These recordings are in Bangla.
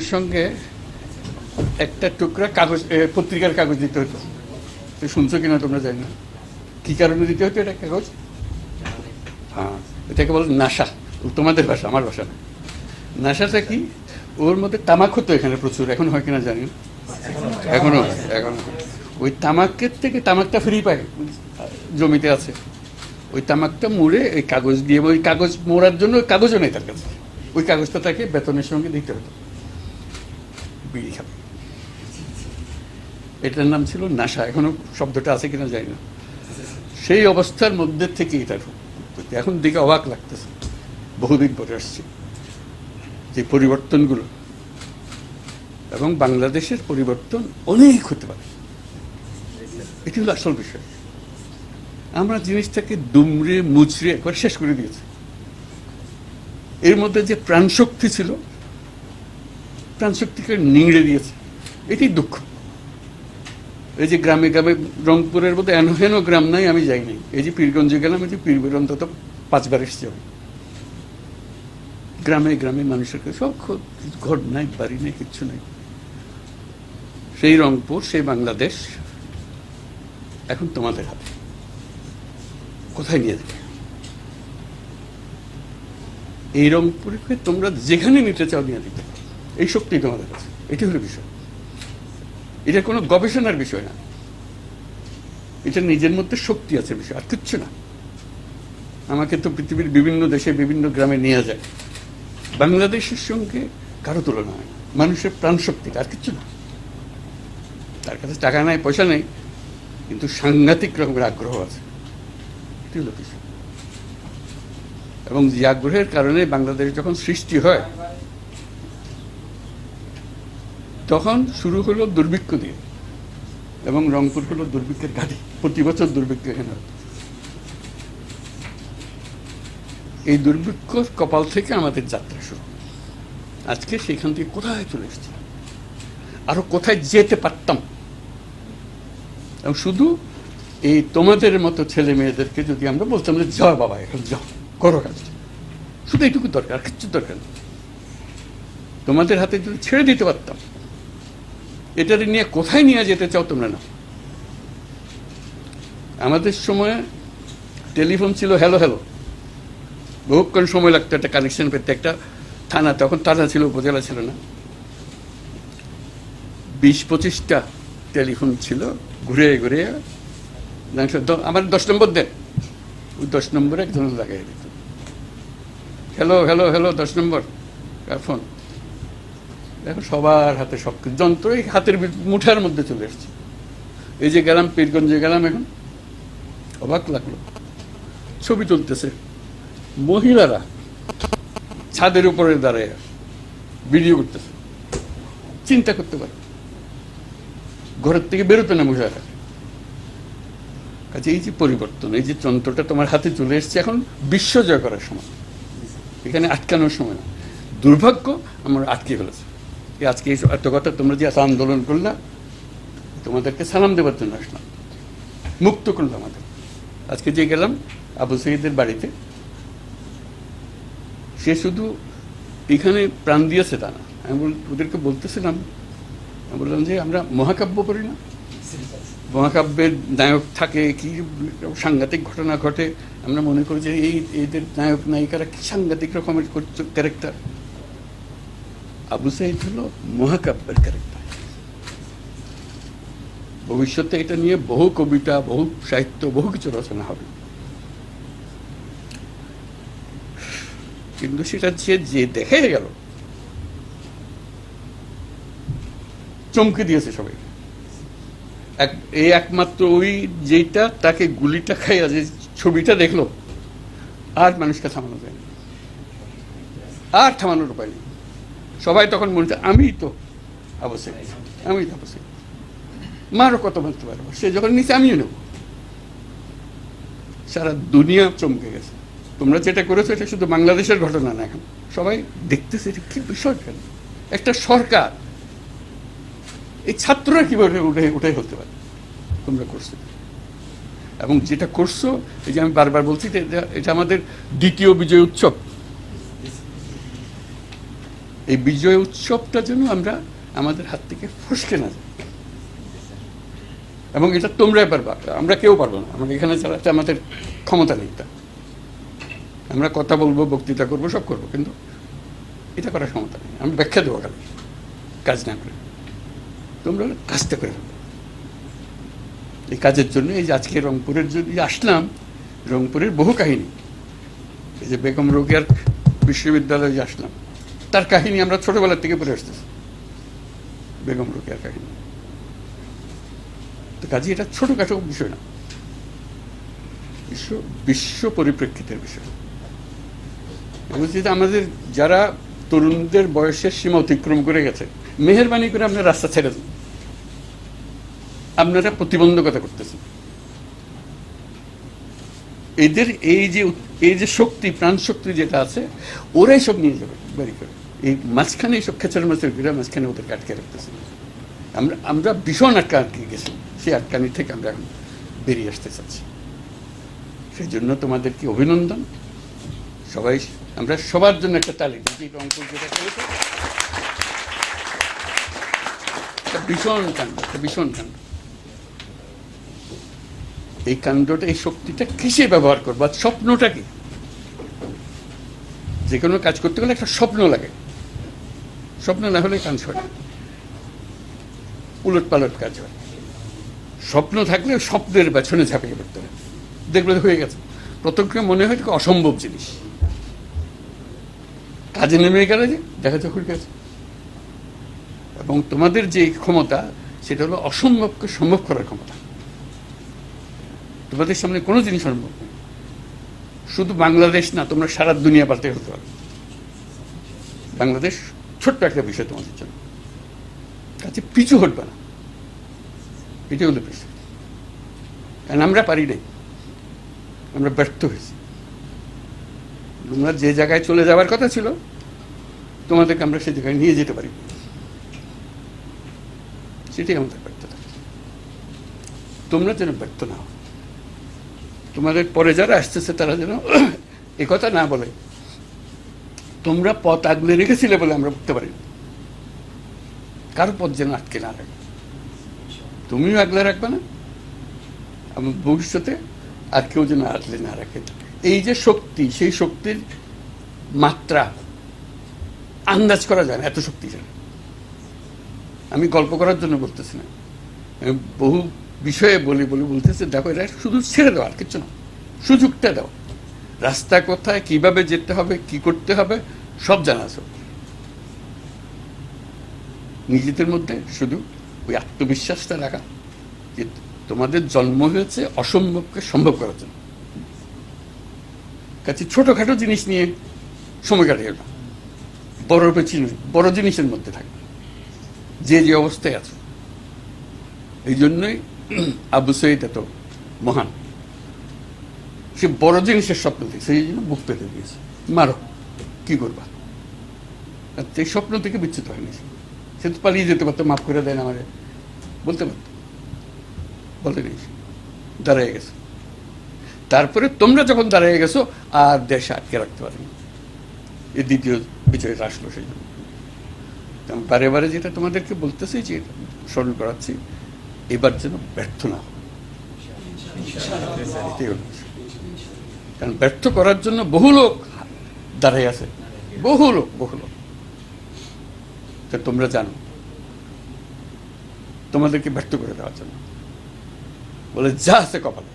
সঙ্গে একটা টুকরা কাগজ পত্রিকার কাগজ দিতে হতো। শুনছো কিনা তোমরা জানি না। কি কারণে দিতে হতো এটা কাগজ? হ্যাঁ এটাকে বলে নাসা। তোমাদের ভাষা, আমার ভাষা না। নাসাটা কি? ওর মধ্যে তামাক হতো এখানে প্রচুর, এখন হয় কিনা জানি। এখনও এখনও ওই তামাকের থেকে তামাকটা ফ্রি পায়, জমিতে আছে। ওই তামাকটা মুড়ে ওই কাগজ দিয়ে, ওই কাগজ মোড়ার জন্য কাগজও নেই তার কাছে। ওই কাগজটা তাকে বেতনের সঙ্গে দিতে হতো। বিড়ি এটার নাম ছিল নাসা। এখনও শব্দটা আছে কিনা জানি না। সেই অবস্থার মধ্যে থেকে এটার। এখন দিকে অবাক লাগতেছে। বহুদিন পরে আসছে। যে পরিবর্তনগুলো। এবং বাংলাদেশের পরিবর্তন অনেক হতে পারে। এটি হলো আসল বিষয়। আমরা জিনিসটাকে দুমড়ে মুচড়ে একবার শেষ করে দিয়েছি। এর মধ্যে যে প্রাণশক্তি ছিল প্রাণশক্তিকে নিংড়ে দিয়েছে। এটি দুঃখ। এই যে গ্রামে গ্রামে রংপুরের মধ্যে এন হেন গ্রাম নাই, আমি যাই নাই। এই যে পীরগঞ্জে গেলাম, এই যে পীরবের অন্তত পাঁচবার এসেছি আমি। গ্রামে গ্রামে মানুষের কাছে সব ঘর নাই, বাড়ি নেই, কিচ্ছু নাই। সেই রংপুর, সেই বাংলাদেশ, এখন তোমাদের হাতে। কোথায় নিয়ে যাবে? এই রংপুরকে তোমরা যেখানে নিতে চাও নিয়ে দিতে। এই শক্তি তোমাদের কাছে। এটি হলো বিষয়। এটা কোনো গবেষণার বিষয় না। এটা নিজের মধ্যে শক্তি আছে বিষয়, আর কিচ্ছু না। আমাকে তো পৃথিবীর বিভিন্ন দেশে, বিভিন্ন গ্রামে নিয়ে যায়। বাংলাদেশের সঙ্গে কারও তুলনা হয় না। মানুষের প্রাণ শক্তি, আর কিচ্ছু না। তার কাছে টাকা নাই, পয়সা নেই, কিন্তু সাংঘাতিক রকমের আগ্রহ আছে। এটি হলো বিষয়। এবং যে আগ্রহের কারণে বাংলাদেশ যখন সৃষ্টি হয় তখন শুরু হলো দুর্ভিক্ষ দিয়ে এবং রংপুর হলো দুর্ভিক্ষের গাড়ি। প্রতি বছর দুর্ভিক্ষ এখানে এই দুর্ভিক্ষর কপাল থেকে আমাদের যাত্রা শুরু। আজকে সেখান থেকে কোথায় চলে এসেছি? আরও কোথায় যেতে পারতাম? এবং শুধু এই তোমাদের মতো ছেলে মেয়েদেরকে যদি আমরা বলতাম যে, যাও বাবা, এখন যাও, করো কাজ। শুধু এইটুকু দরকার কিচ্ছু দরকার তোমাদের হাতে যদি ছেড়ে দিতে পারতাম এটা নিয়ে কোথায় নিয়ে যেতে চাও তোমরা না? আমাদের সময় টেলিফোন ছিল হ্যালো হ্যালো। বহুক্ষণ সময় লাগতো একটা কানেকশন পেতে, একটা থানা, তখন থানা ছিল, উপজেলা ছিল না। বিশ পঁচিশটা টেলিফোন ছিল, ঘুরে ঘুরে। আমার দশ নম্বর দেন। ওই দশ নম্বরে একজন লাগাই দিত। হ্যালো হ্যালো হ্যালো, দশ নম্বর ফোন? এখন সবার হাতে সব কিছু। যন্ত্র এই হাতের মুঠার মধ্যে চলে এসছে। এই যে গেলাম, পীরগঞ্জে গেলাম এখন, অবাক লাগল। ছবি তুলতেছে, মহিলারা ছাদের উপরে দাঁড়ায় ভিডিও করতেছে। চিন্তা করতে পারে। ঘরের থেকে বেরোতে না মহিলারা। কাজে এই যে পরিবর্তন, এই যে যন্ত্রটা তোমার হাতে চলে এসছে এখন বিশ্ব জয় করার সময়। এখানে আটকানোর সময় না। দুর্ভাগ্য আমার আটকে ফেলেছে। আজকে এই এত কথা তোমরা যে আন্দোলন করলা তোমাদেরকে সালাম দেওয়ার জন্য আসলাম। মুক্ত করল আমাদের। আজকে যে গেলাম আবু সঈদের বাড়িতে, সে শুধু এখানে প্রাণ দিয়েছে তা না। আমি বল- ওদেরকে বলতেছিলাম, আমি বললাম যে আমরা মহাকাব্য পড়ি না। মহাকাব্যের নায়ক থাকে, কি সাংঘাতিক ঘটনা ঘটে, আমরা মনে করি যে এই, এদের নায়ক, নায়িকারা কি সাংঘাতিক রকমের ক্যারেক্টার আবু সাইদ হলো মহাকাব্যের ক্যারেক্টার ভবিষ্যতে এটা নিয়ে বহু কবিতা, বহু সাহিত্য, বহু কিছু রচনা হবে। কিন্তু সেটা যে যে দেখে গেল, চমকে দিয়েছে সবাই। এক, এই একমাত্র ওই যেটা তাকে গুলিটা খাইয়া যে ছবিটা দেখল, আর মানুষকে থামানো যায় আর থামানোর উপায় নেই। সবাই তখন মনে আমি তো অবশ্যই আমি তো অবশ্যই মারও কত মারতে পারব? সে যখন নিচে আমিও নেব। সারা দুনিয়া চমকে গেছে। তোমরা যেটা করেছ, এটা শুধু বাংলাদেশের ঘটনা না এখন। সবাই দেখতেছে এটা কি বিষয় কেন একটা সরকার। এই ছাত্ররা কীভাবে উঠে উঠে হতে পারে? তোমরা করছ। এবং যেটা করছ, এই যে আমি বারবার বলছি এটা আমাদের দ্বিতীয় বিজয় উৎসব। এই বিজয় উৎসবটা যেন আমরা আমাদের হাত থেকে ফসকে না যায়। এবং এটা তোমরাই পারবা আমরা কেউ পারব না। আমরা এখানে চালাতে আমাদের ক্ষমতা নেই তা। আমরা কথা বলব, বক্তৃতা করব, সব করব, কিন্তু এটা করার ক্ষমতা নেই। আমি ব্যাখ্যা দেবো খালি, কাজ না করে। তোমরা কাজটা করে। এই কাজের জন্য, এই যে আজকে রংপুরের যদি আসলাম, রংপুরের বহু কাহিনী। এই যে বেগম রোকেয়ার বিশ্ববিদ্যালয়ে আসলাম তার কাহিনী আমরা ছোটবেলার থেকে পড়ে আসতেছি। বেগম রোকেয়ার কাহিনী। তো কাজে, এটা ছোটখাটো বিষয় না। বিশ্ব বিশ্ব পরিপ্রেক্ষিতের বিষয়। আমাদের, যারা তরুণদের বয়সের সীমা অতিক্রম করে গেছে, মেহরবানি করে আপনার রাস্তা ছেড়ে দিন আপনারা প্রতিবন্ধকতা করতেছেন। এদের এই যে এই যে শক্তি প্রাণ শক্তি যেটা আছে, ওরাই সব নিয়ে যাবে, বাড়ি করে। এই মাঝখানে এইসব খেচার মাছের ঘিরে মাঝখানে ওদেরকে আটকে রাখতেছে। আমরা আমরা ভীষণ আটকা আটকে গেছি। সেই আটকানি থেকে আমরা এখন বেরিয়ে আসতে চাচ্ছি। সেই জন্য তোমাদেরকে অভিনন্দন। সবাই, আমরা সবার জন্য একটা তালি দিই। রংপুর যেটা করেছে ভীষণ কাণ্ড, একটা ভীষণ কাণ্ড। এই কাণ্ডটা, এই শক্তিটা কিসে ব্যবহার করব? আর স্বপ্নটা কি? যে কোনো কাজ করতে গেলে একটা স্বপ্ন লাগে। স্বপ্ন না হলে কাজ হয় উলট পালট কাজ হয়। স্বপ্ন থাকলে স্বপ্নের পেছনে ঝাঁপিয়ে পড়তে হয়। দেখলে হয়ে গেছে। প্রথমকে মনে হয় অসম্ভব জিনিস। কাজে নেমে গেলে যে দেখা হয়ে গেছে এবং তোমাদের যে ক্ষমতা, সেটা হলো অসম্ভবকে সম্ভব করার ক্ষমতা। তোমাদের সামনে কোনো জিনিস সম্ভব। শুধু বাংলাদেশ না, তোমরা সারা দুনিয়া পাল্টে হতে পারো। বাংলাদেশ ছোট্ট একটা বিষয় তোমাদের জন্য। কাছে পিছু হটবে না। এটাই হলো বিষয় কারণ আমরা পারি নাই। আমরা ব্যর্থ হয়েছি। তোমরা যে জায়গায় চলে যাওয়ার কথা ছিল, তোমাদেরকে আমরা সেই জায়গায় নিয়ে যেতে পারি। সেটাই আমাদের ব্যর্থতা। তোমরা যেন ব্যর্থ না হও। তোমাদের পরে যারা আসতেছে, তারা যেন এ কথা না বলে। তোমরা পথ আগলে রেখেছিলে বলে আমরা বুঝতে পারি কারও পথ যেন আটকে না রাখে তুমিও আগলে রাখবে না ভবিষ্যতে আর কেউ যেন আটলে না রাখে। এই যে শক্তি, সেই শক্তির মাত্রা আন্দাজ করা যায় না, এত শক্তি যেন আমি গল্প করার জন্য বলতেছি না। বহু বিষয়ে বলি বলি বলতেছে, দেখো, এটা শুধু ছেড়ে দেওয়া আর কিছু না। সুযোগটা দাও। রাস্তা কোথায়, কীভাবে যেতে হবে, কি করতে হবে, সব জানা আছে। নিজেদের মধ্যে শুধু ওই আত্মবিশ্বাসটা রাখা, যে তোমাদের জন্ম হয়েছে অসম্ভবকে সম্ভব করার জন্য। কাছে ছোটখাটো জিনিস নিয়ে সময় কাটিয়ে না। বড় পেছনে বড় জিনিসের মধ্যে থাকবে। যে যে অবস্থায় আছে। এই জন্যই আবু সৈদ এত মহান। সে বড় জিনিসের স্বপ্ন দেখছে সেই জন্য বুক পেতে দিয়েছে। মারো কি করবা? আর সেই স্বপ্ন থেকে বিচ্ছুত হয়নি সে। তো পালিয়ে যেতে পারতো মাফ করে দেন আমারে। বলতে পারতো। বলতে নেই। দাঁড়িয়ে গেছে। তারপরে তোমরা যখন দাঁড়িয়ে গেছো আর দেশ আটকে রাখতে পারেনি। এই দ্বিতীয় বিজয়টা আসলো সেই জন্য। বারে বারে যেটা তোমাদেরকে বলতেছি যে স্মরণ করাচ্ছি এবার যেন ব্যর্থ না হও। এটাই হলো বিষয়। কারণ ব্যর্থ করার জন্য বহু লোক দাঁড়াই আছে। বহু লোক বহু লোক। তোমরা জানো, তোমাদেরকে ব্যর্থ করে দেওয়ার জন্য। বলে, যা আছে কপালে।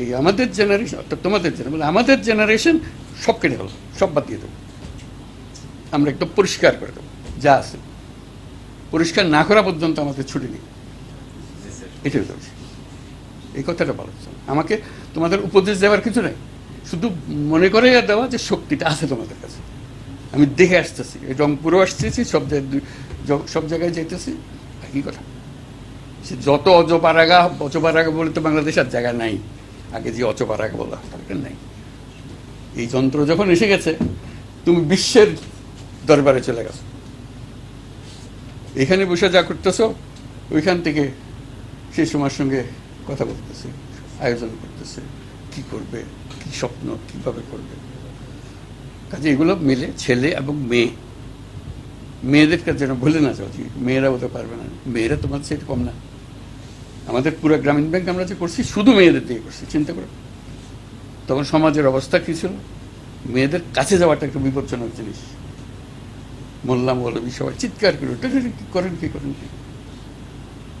এই আমাদের জেনারেশন অর্থাৎ তোমাদের জেনারেশন আমাদের জেনারেশন সব কেটে গেল সব বাদ দিয়ে দেবো। আমরা একদম পরিষ্কার করে দেবো, যা আছে। পরিষ্কার না করা পর্যন্ত আমাদের ছুটি নেই। এটাই বিষয়। এই কথাটা বলা। হচ্ছে আমাকে তোমাদের উপদেশ দেওয়ার কিছু নেই। শুধু মনে করে দেওয়া যে শক্তিটা আছে তোমাদের কাছে। আমি দেখে আসতেছি রংপুরও আসতেছি, সব জায়গায় সব জায়গায় যেতেছি একই কথা। সে যত অজপারাগা অচপারাগা বলে তো বাংলাদেশ আর জায়গা নাই। আগে যে অচপারাগা বলা দরকার নাই। এই যন্ত্র যখন এসে গেছে, তুমি বিশ্বের দরবারে চলে গেছো। এখানে বসে যা করতেছো, ওইখান থেকে সেই সময়ের সঙ্গে কথা বলতেছে, আয়োজন করতেছে, কি করবে, কি স্বপ্ন, কীভাবে করবে। কাজে এগুলো মিলে ছেলে এবং মেয়ে। মেয়েদের কাছে যেন ভুলে না যে মেয়েরা হতে পারবে না। মেয়েরা তোমার সেটা কম না। আমাদের পুরো গ্রামীণ ব্যাংক আমরা যে করছি, শুধু মেয়েদের দিয়ে করছি, চিন্তা করো। তখন সমাজের অবস্থা কী ছিল? মেয়েদের কাছে যাওয়াটা একটা বিপজ্জনক জিনিস। মোল্লা মৌলবী সবাই চিৎকার করে করেন, কি করেন, কি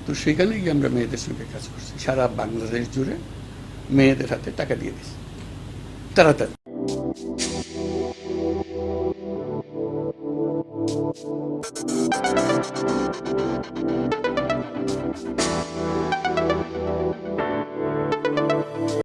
তো সেখানে গিয়ে আমরা মেয়েদের সঙ্গে কাজ করছি। সারা বাংলাদেশ জুড়ে মেয়েদের হাতে টাকা দিয়ে দিয়েছি। তাড়াতাড়ি।